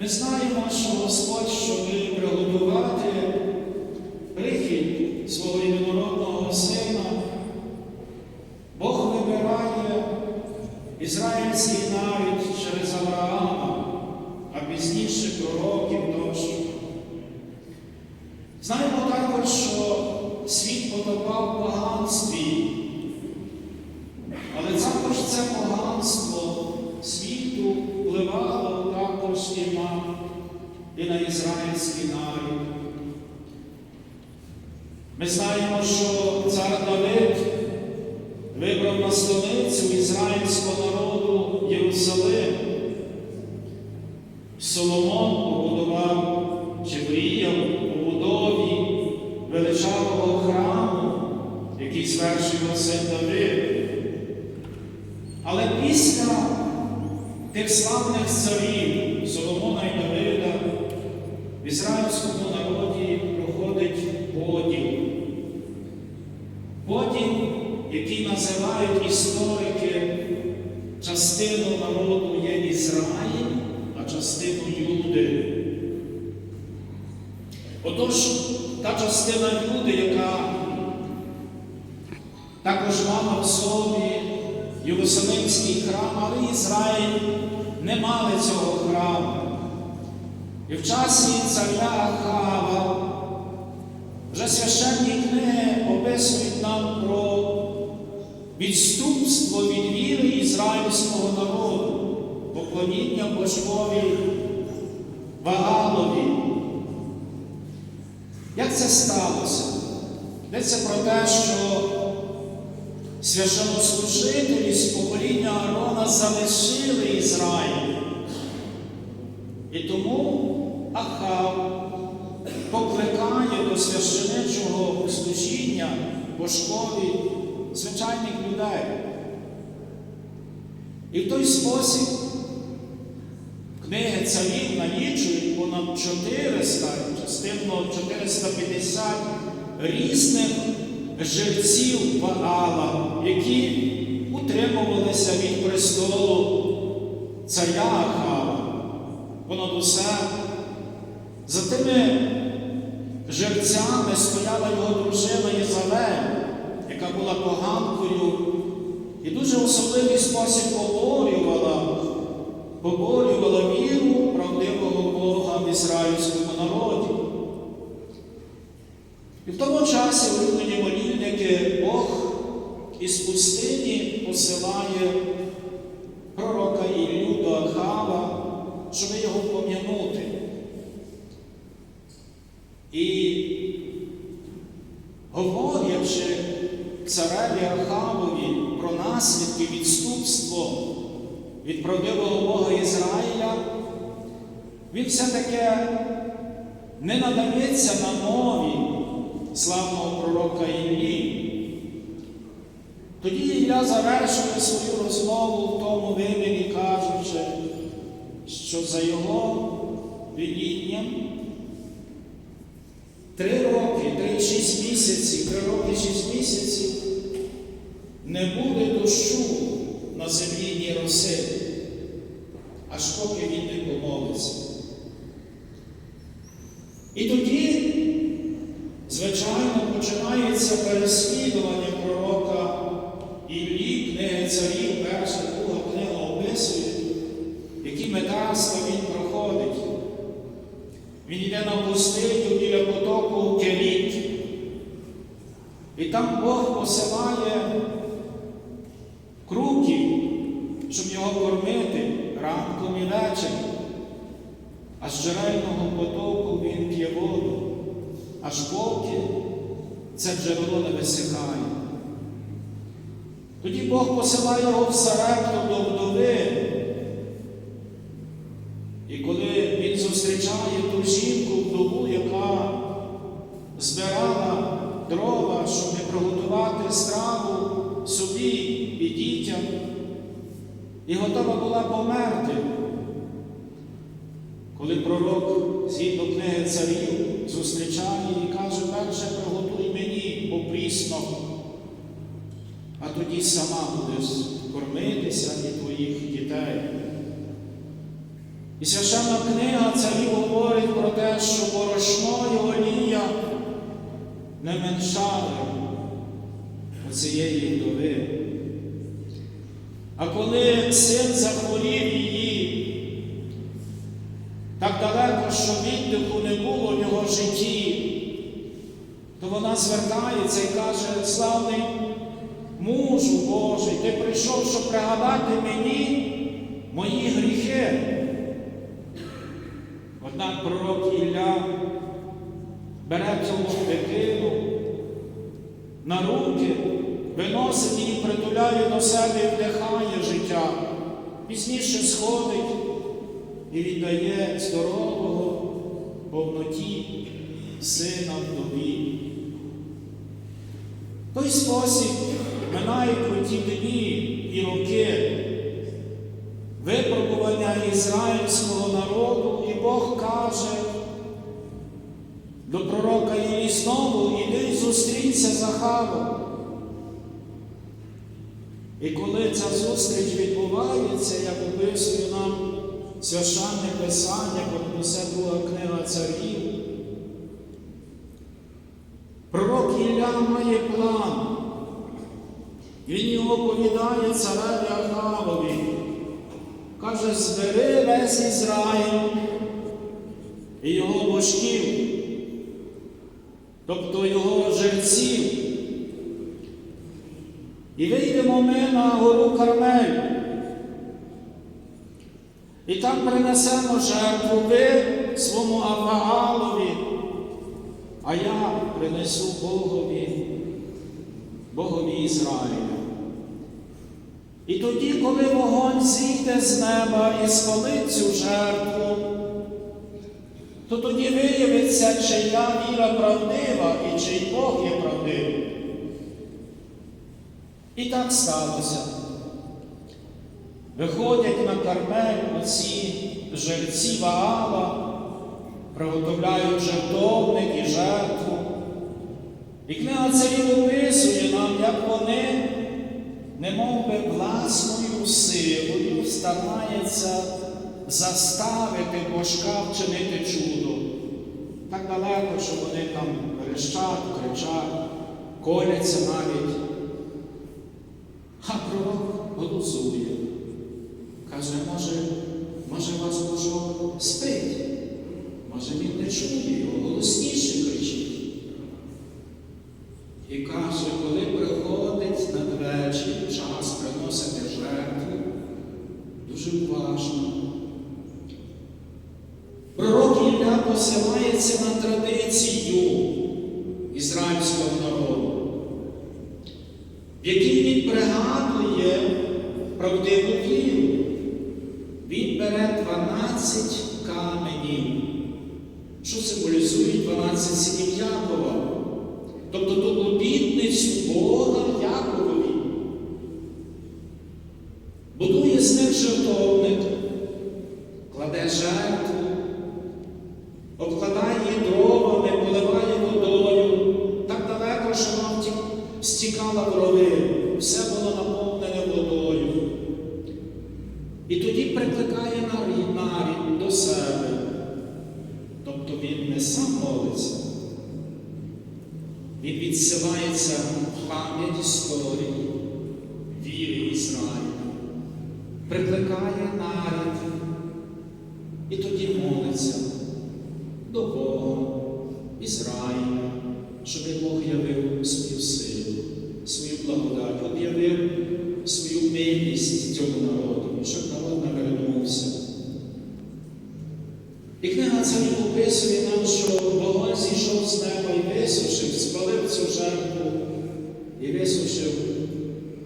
Ми знаємо, що Господь, щоб приготувати прихід свого єдинородного сина, Бог вибирає ізраїльський народ через Авраама, а пізніше пророків тощо. Знаємо також, що світ потопав в поганстві, і на ізраїльський народ. Ми знаємо, що цар Давид вибрав на столицю ізраїльського народу Єрусалим. Соломон побудував чи мріяв у будові величавого храму, який звершив син Давид. Але після тих славних царів Соломона і Давида ізраїльському народі проходить поділ. Поділ, який називають історики, частину народу є Ізраїль, а частину люди. Отож, та частина люди, яка також мала в собі Єрусалимський храм, але Ізраїль не мали цього храму. І в часі царя Ахава вже священні книги описують нам про відступство від віри ізраїльського народу, поклоніння Божкові Вагалові. Як це сталося? Йдеться про те, що священнослужителі з покоління Аарона залишили Ізраїль. І тому Ахав покликає до священичого служіння Божкові звичайних людей. І в той спосіб книги царів налічують понад 400, частинно 450 різних жерців Ваала, які утримувалися від престолу царя Ахава. Понад усе за тими жерцями стояла його дружина Єзавель, яка була поганкою і дуже особливий спосіб поборювала, поборювала віру правдивого Бога в ізраїльському народі. І в тому часі улюблені молільники Бог із пустині посилає пророка Іллю до Ахава, щоб його пом'янути. І говорячи цареві Ахавові про наслідки відступства від правдивого Бога Ізраїля, він все-таки не надається на мові славного пророка Іллі. Тоді Ілля завершує свою розмову в тому вимірі, кажучи, що за його видінням три роки, три шість місяців, три роки шість місяців. Не буде дощу на землі ні роси, аж поки він не помолиться. І тоді, звичайно, починається переслідування пророка Іллі, книги царів, перша, друга книга описує, які метарства він проходить. Він йде на пустиню біля потоку Керіт. І там Бог посилає круків, щоб його кормити ранком і вечором. А з джерельного потоку він п'є воду, аж поки це джерело не висихає. Тоді Бог посилає його в Сарепту до вдови. Зустрічає ту жінку вдову, яка збирала дрова, щоб приготувати страву собі і дітям, і готова була померти. Коли пророк, згідно книги царів, зустрічає і каже, перше приготуй мені попрісно, а тоді сама будеш кормитися і твоїх дітей. І священна книга царів говорить про те, що борошно і олія не меншали у цієї вдови. А коли син захворів її, так далеко, що віддиху не було в його житті, то вона звертається і каже, славний мужу Божий, ти прийшов, щоб пригадати мені мої гріхи. Однак пророк Ілля бере цю дитину на руки, виносить її, притуляє до себе і вдихає життя. Пізніше сходить і віддає здорового повноті сина вдові. В той спосіб минають ті дні і роки випробування ізраїльського народу, і Бог каже до пророка Іллі знову, іди зустрінься з Ахавом. І коли ця зустріч відбувається, як описує нам священне Писання, бо це друга книга царів, пророк Ілля має план. Він його повідає цареві Ахавові. Каже, збери весь Ізраїль і його божків, тобто його жерців. І вийдемо ми на гору Кармель. І там принесемо жертву ви своєму Аваалові, а я принесу Богові, Богові Ізраїля. І тоді, коли вогонь зійде з неба і спалить цю жертву, то тоді виявиться, чия віра правдива і чий Бог є правдивий. І так сталося. Виходять на кармель оці жерці Ваала, приготовляють жертовник і жертву. І книга царів описує нам, як вони, немов би власною силою, стараються заставити божка вчинити чудо. Так далеко, що вони там верещать, кричать, коляться навіть. А пророк голосує. Каже, може, може вас Божок спить? Може він не чує його, голосніше кричить. І каже, коли приходить надвечір час приносити жертву, дуже уважно. Пророк Ілля посилається на традицію ізраїльського народу, в якій він пригадує правдиву віру. Він бере 12 каменів, що символізують 12 синів Якова, тобто ту обітницю Бога Яковові. Будує з них жертовник, кладе жертву, все було наповнене водою. І тоді прикликає нарід, до себе. Тобто він не сам молиться, він відсилається в пам'ять історії, віри Ізраїля, прикликає нарід і тоді молиться до Бога, Ізраїля, щоб Бог явив свою силу, свою благодать, милість цьому народу, щоб народ навернувся. І книга царів описує нам, що Бога зійшов з неба і висушив, спалив цю жертву і висушив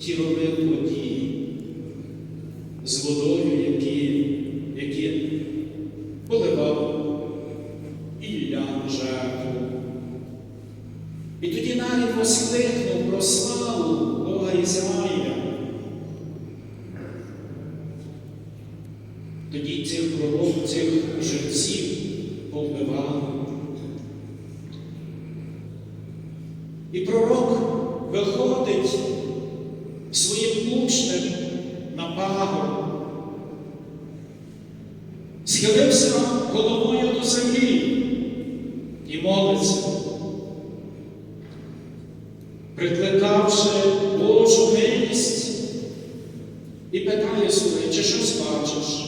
ті рови водії з водою, які І пророк виходить своїм учнем на пагорб схилився головою до землі і молиться, прикликавши Божу милість і питає своє, чи щось бачиш?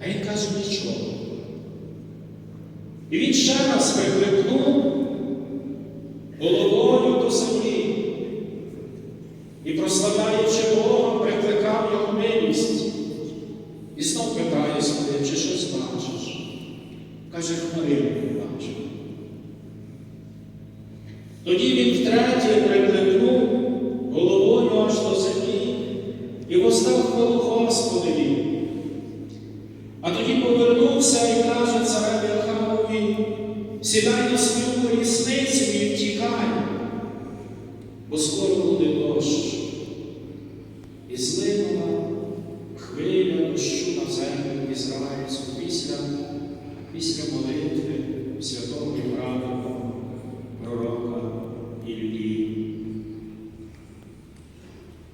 А він каже нічого. І він ще раз прикликнув прославляючи Бога, прикликав його милість. І знов питає себе, чи щось бачиш? Каже, хмаринку бачу. Тоді він втретє прикликнув хвиля на землю ізраїльську після, після молитви святого і пророка Іллі.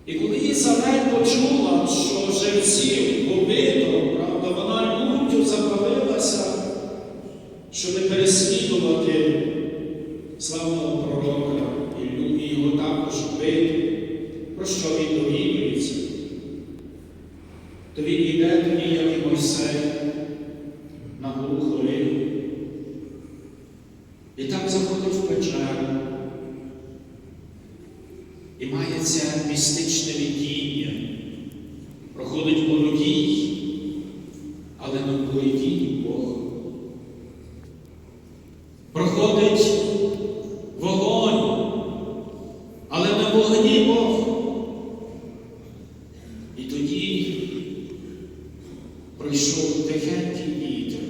І коли Ізавель почула, що жерців побито, на гору Хорив. І там заходить в печеру. І має це містичне видіння. Проходить породій, але не в породінні Бог. Проходить вогонь, але не в вогні Бог. І тоді пройшов тихенький вітер.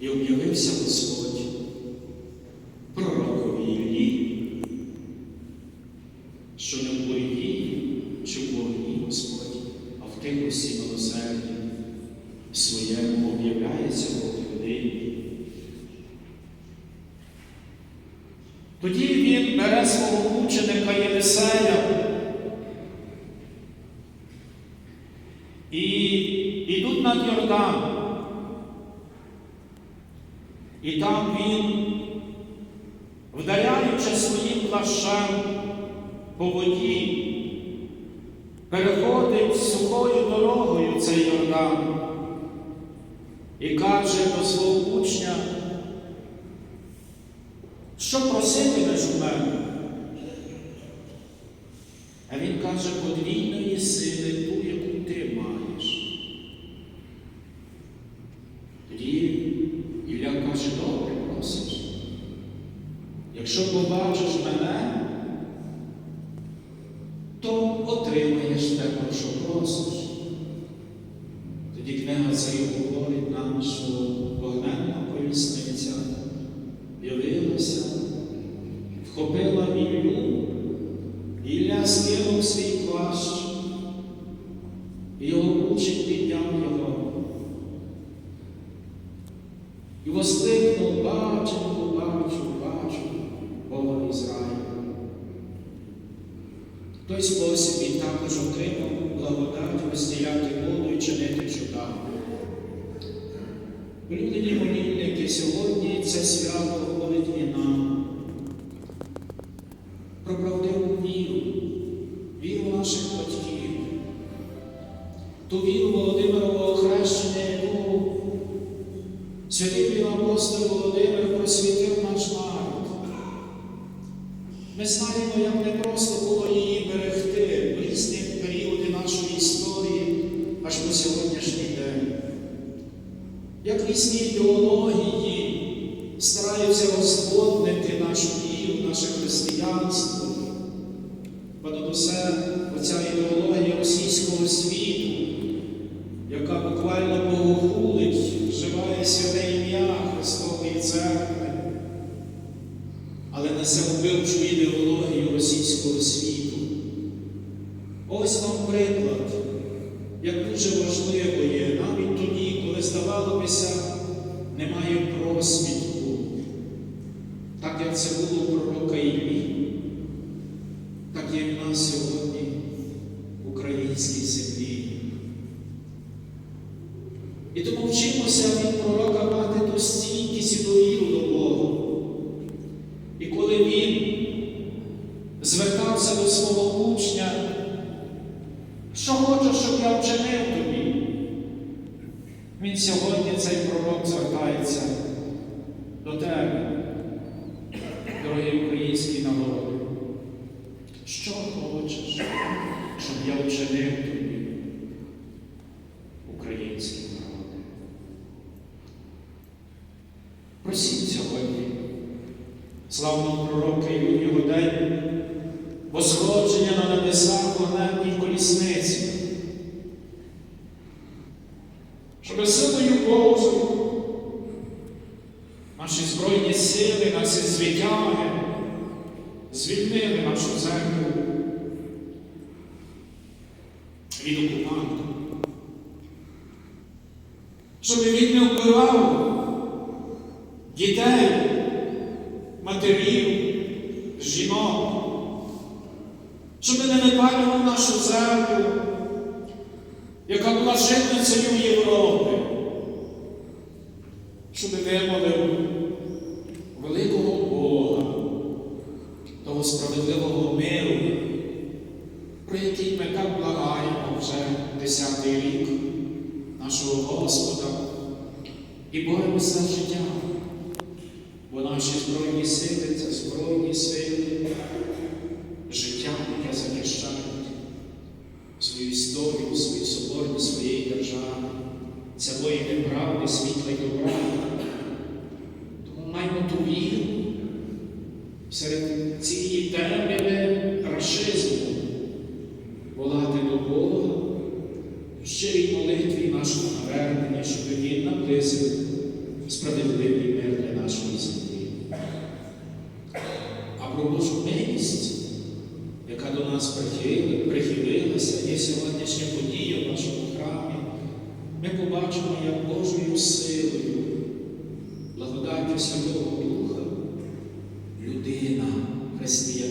І об'явився Господь пророкові Іллі, що не в боргі чи в вогні Господь, а в тихості милосерді своєму об'являється Бог людині. Тоді він бере свого ученика Єлисея і йдуть над Йордан. І там він, вдаряючи своїм плащем по воді, переходить сухою дорогою цей Йордан і каже до свого учня, що проситимеш у мене? А він каже, подвійної сили ту, яку ти маєш. Тоді Ілля каже, добре просиш. Якщо побачиш мене, просиш. Тоді книга царів говорить нам, що вогненна колісниця явилася, вхопила Іллю, Ілля скинув свій плащ, і його учень підняв його. І воскликнув, бачу, бачу, бачу Бога Ізраїля. В той спосіб він також отримав благодать розділяти воду і чинити чуда. Люди молільники, сьогодні це свято говорить і нам про правдиву віру, віру наших батьків, ту віру Усе оця ідеологія російського світу, яка буквально богохулить, вживає святе ім'я Христової церкви, але несе вбивчу ідеологію російського світу. Ось вам приклад, як дуже важливо є, навіть тоді, коли здавалося, немає просвітку, так як це було у пророка Іллі, так є в нас сьогодні в українській землі. І тому вчимося від пророка мати ту стійкість і довіру до Бога. І коли він звертався до свого учня, що хочеш, щоб я вчинив тобі? Він сьогодні, цей пророк, звертається до тебе, дорогі українські народи. Що хочеш, щоб я вчинив тобі, українські народи? Просіть сьогодні славного пророка і в його день восходження на небеса вогненній колісниці, щоб силою Божою наші збройні сили, наші звитяги звільнили нашу землю від окупанту. Щоб він не вбивав дітей, матерів, жінок, щоб не випалював нашу землю, яка була житницею Європи, щоб вимолив великого Бога, того справедливого миру, про який ми так благаємо вже десятий рік нашого Господа і боремося життя. Бо наші Збройні сили це Збройні сили, життя, яке захищають свою історію, свою соборність своєї держави. Це воїни правди, світла й добра. Тому маємо ту віру серед цієї темряви рашизму волати до Бога в щирій молитві і нашому наверненні, щоб Він наблизив справедливий мир для нашої землі. Божу яка до нас прихилилася, є сьогоднішня подія в нашому храмі, ми побачимо, як Божою силою, благодаттю Святого Духа, людина, християнин,